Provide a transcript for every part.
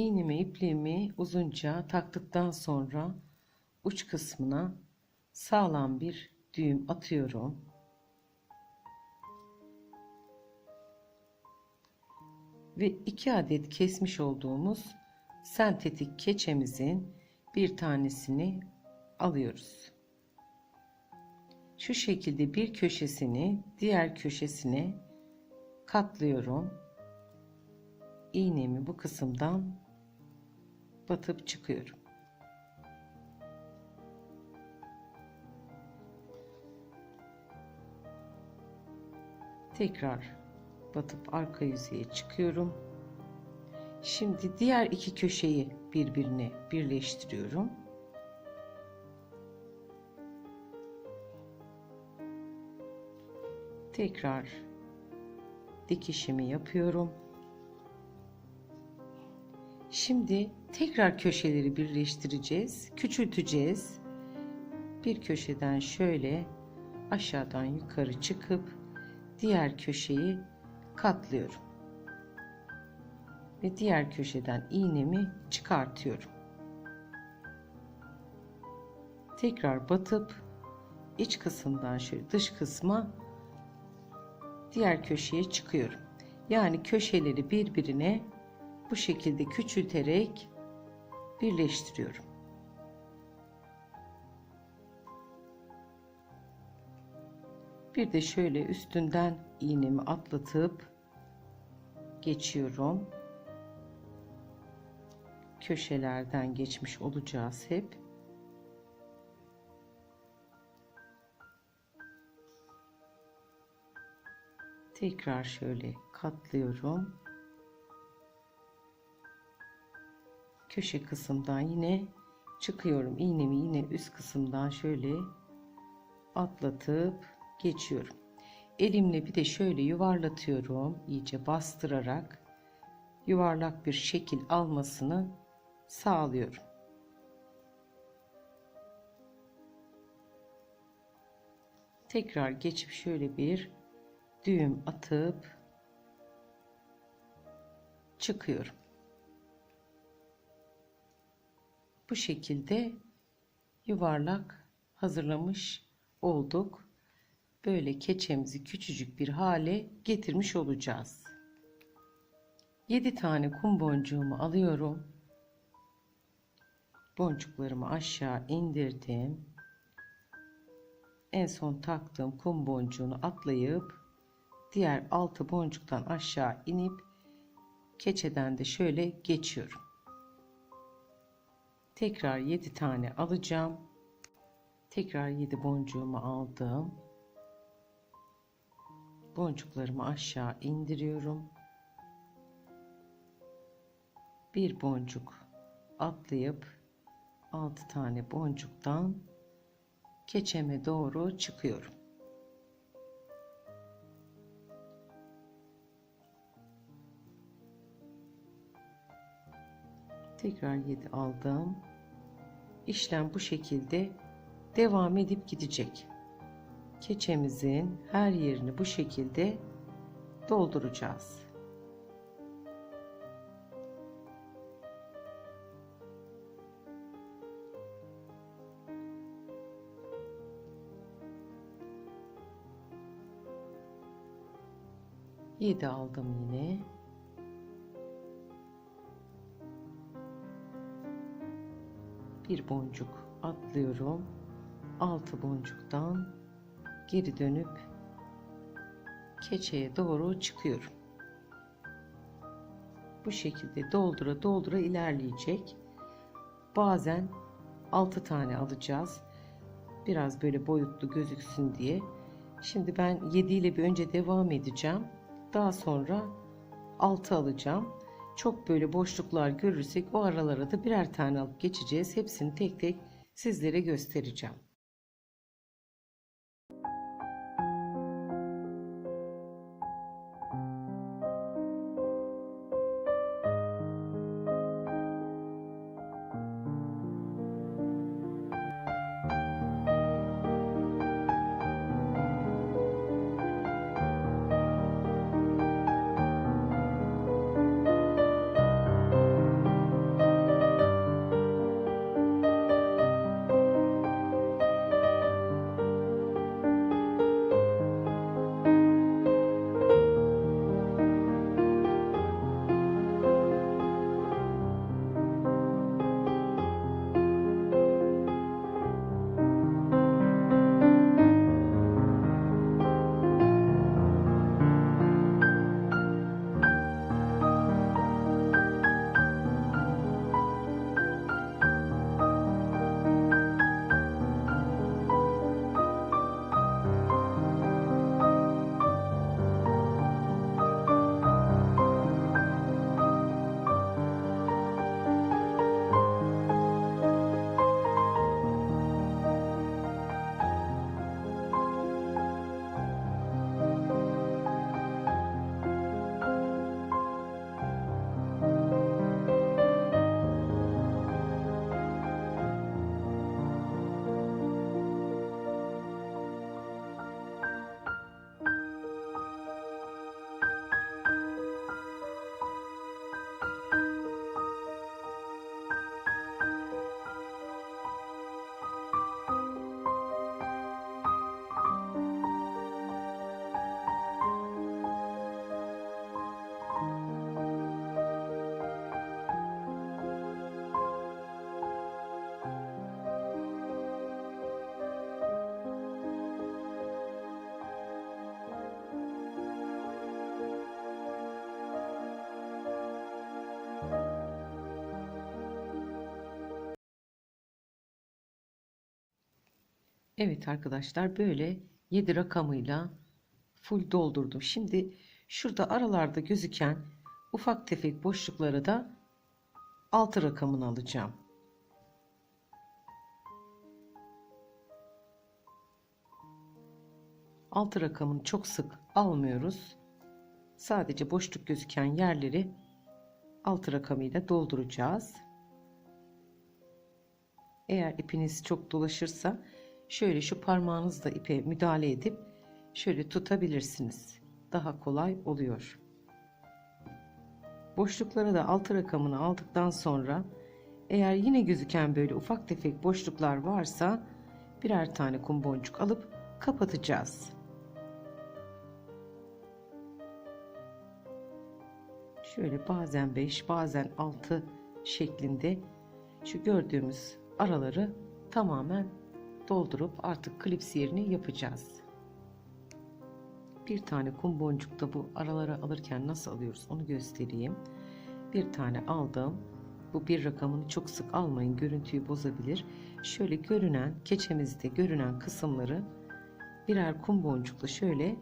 İğnemi ipliğimi uzunca taktıktan sonra uç kısmına sağlam bir düğüm atıyorum. Ve iki adet kesmiş olduğumuz sentetik keçemizin bir tanesini alıyoruz. Şu şekilde bir köşesini diğer köşesine katlıyorum. İğnemi bu kısımdan batıp çıkıyorum. Tekrar batıp arka yüzeye çıkıyorum. Şimdi diğer iki köşeyi birbirine birleştiriyorum. Tekrar dikişimi yapıyorum. Şimdi tekrar köşeleri birleştireceğiz, küçülteceğiz. Bir köşeden şöyle aşağıdan yukarı çıkıp diğer köşeyi katlıyorum. Ve diğer köşeden iğnemi çıkartıyorum. Tekrar batıp iç kısımdan şöyle dış kısma diğer köşeye çıkıyorum. Yani köşeleri birbirine bu şekilde küçülterek birleştiriyorum. Bir de şöyle üstünden iğnemi atlatıp geçiyorum. Köşelerden geçmiş olacağız hep. Tekrar şöyle katlıyorum. Köşe kısımdan yine çıkıyorum. İğnemi yine üst kısımdan şöyle atlatıp geçiyorum. Elimle bir de şöyle yuvarlatıyorum. iyice bastırarak yuvarlak bir şekil almasını sağlıyorum. Tekrar geçip şöyle bir düğüm atıp çıkıyorum. Bu şekilde yuvarlak hazırlamış olduk. Böyle keçemizi küçücük bir hale getirmiş olacağız. 7 tane kum boncuğumu alıyorum. Boncuklarımı aşağı indirdim. En son taktığım kum boncuğunu atlayıp diğer altı boncuktan aşağı inip keçeden de şöyle geçiyorum. Tekrar 7 tane alacağım. Tekrar 7 boncuğumu aldım. Boncuklarımı aşağı indiriyorum. Bir boncuk atlayıp 6 tane boncuktan keçeme doğru çıkıyorum. Tekrar 7 aldım. İşlem bu şekilde devam edip gidecek. Keçemizin her yerini bu şekilde dolduracağız. Yedi aldım yine. Bir boncuk atlıyorum. Altı boncuktan geri dönüp keçeye doğru çıkıyorum. Bu şekilde doldura doldura ilerleyecek. Bazen 6 tane alacağız. Biraz böyle boyutlu gözüksün diye. Şimdi ben 7 ile bir önce devam edeceğim. Daha sonra 6 alacağım. Çok böyle boşluklar görürsek o aralara da birer tane alıp geçeceğiz. Hepsini tek tek sizlere göstereceğim. Evet arkadaşlar böyle 7 rakamıyla full doldurdum. Şimdi şurada aralarda gözüken ufak tefek boşlukları da 6 rakamını alacağım. Altı rakamını çok sık almıyoruz. Sadece boşluk gözüken yerleri altı rakamıyla dolduracağız. Eğer ipiniz çok dolaşırsa şöyle şu parmağınızla ipe müdahale edip şöyle tutabilirsiniz. Daha kolay oluyor. Boşluklara da altı rakamını aldıktan sonra eğer yine gözüken böyle ufak tefek boşluklar varsa birer tane kum boncuk alıp kapatacağız. Şöyle bazen 5 bazen 6 şeklinde şu gördüğümüz araları tamamen doldurup artık klips yerini yapacağız. Bir tane kum boncuk da bu aralara alırken nasıl alıyoruz onu göstereyim. Bir tane aldım. Bu bir rakamını çok sık almayın görüntüyü bozabilir. Şöyle görünen keçemizde görünen kısımları birer kum boncukla şöyle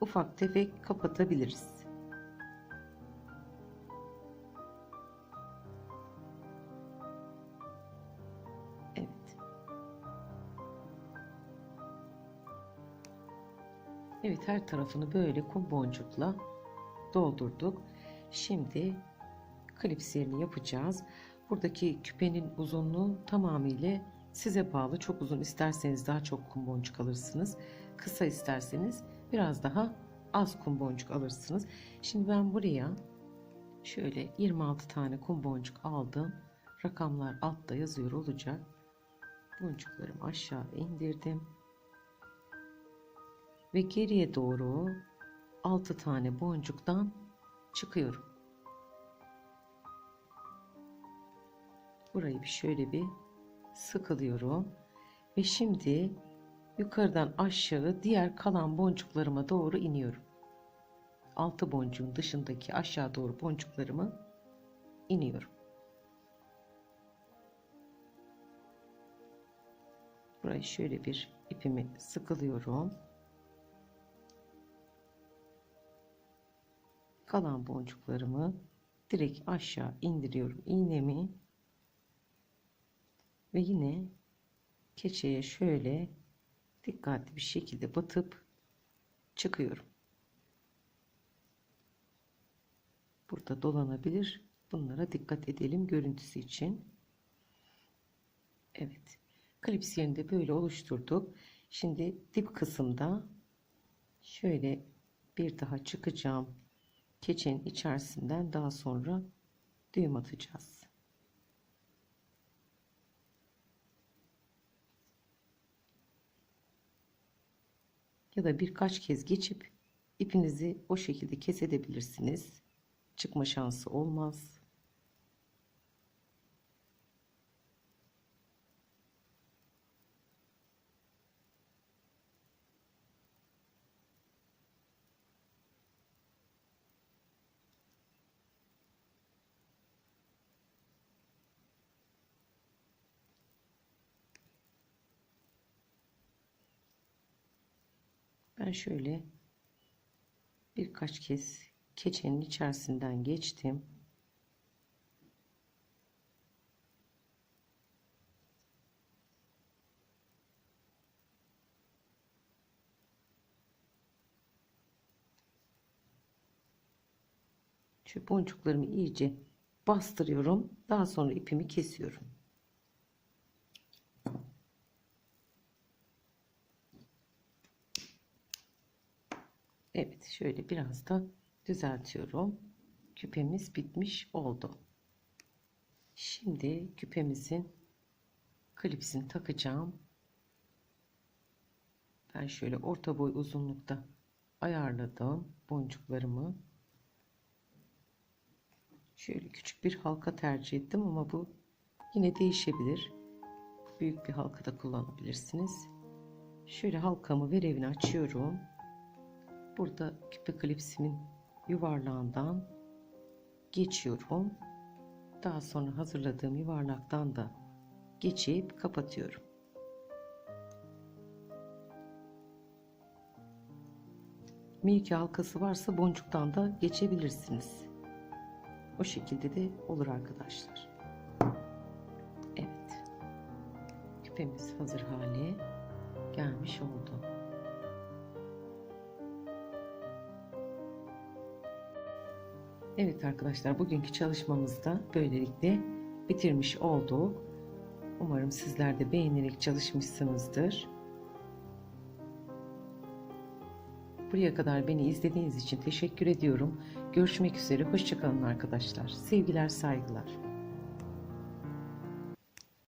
ufak tefek kapatabiliriz. Evet her tarafını böyle kum boncukla doldurduk. Şimdi klips yerini yapacağız. Buradaki küpenin uzunluğu tamamıyla size bağlı. Çok uzun isterseniz daha çok kum boncuk alırsınız. Kısa isterseniz biraz daha az kum boncuk alırsınız. Şimdi ben buraya şöyle 26 tane kum boncuk aldım. Rakamlar altta yazıyor olacak. Boncuklarımı aşağı indirdim. Ve geriye doğru 6 tane boncuktan çıkıyorum. Burayı bir şöyle bir sıkılıyorum. Ve şimdi yukarıdan aşağı diğer kalan boncuklarıma doğru iniyorum. 6 boncuğun dışındaki aşağı doğru boncuklarımı iniyorum. Burayı şöyle bir ipimi sıkılıyorum. Kalan boncuklarımı direkt aşağı indiriyorum iğnemi ve yine keçeye şöyle dikkatli bir şekilde batıp çıkıyorum. Burada dolanabilir. Bunlara dikkat edelim görüntüsü için. Evet. Klips yerinde böyle oluşturduk. Şimdi dip kısımda şöyle bir daha çıkacağım. Keçenin içerisinden daha sonra düğüm atacağız. Ya da birkaç kez geçip ipinizi o şekilde kesebilirsiniz. Çıkma şansı olmaz. Ben şöyle birkaç kez keçenin içerisinden geçtim. Şu boncuklarımı iyice bastırıyorum. Daha sonra ipimi kesiyorum. Evet şöyle biraz da düzeltiyorum. Küpemiz bitmiş oldu. Şimdi küpemizin klipsini takacağım. Ben şöyle orta boy uzunlukta ayarladım boncuklarımı. Şöyle küçük bir halka tercih ettim ama bu yine değişebilir. Büyük bir halka da kullanabilirsiniz. Şöyle halkamı ve evini açıyorum. Burada küpe klipsimin yuvarlağından geçiyorum. Daha sonra hazırladığım yuvarlaktan da geçip kapatıyorum. Milki halkası varsa boncuktan da geçebilirsiniz. O şekilde de olur arkadaşlar. Evet. Küpemiz hazır hale gelmiş oldu. Evet arkadaşlar bugünkü çalışmamızda böylelikle bitirmiş olduk. Umarım sizler de beğenerek çalışmışsınızdır. Buraya kadar beni izlediğiniz için teşekkür ediyorum. Görüşmek üzere. Hoşçakalın arkadaşlar. Sevgiler, saygılar.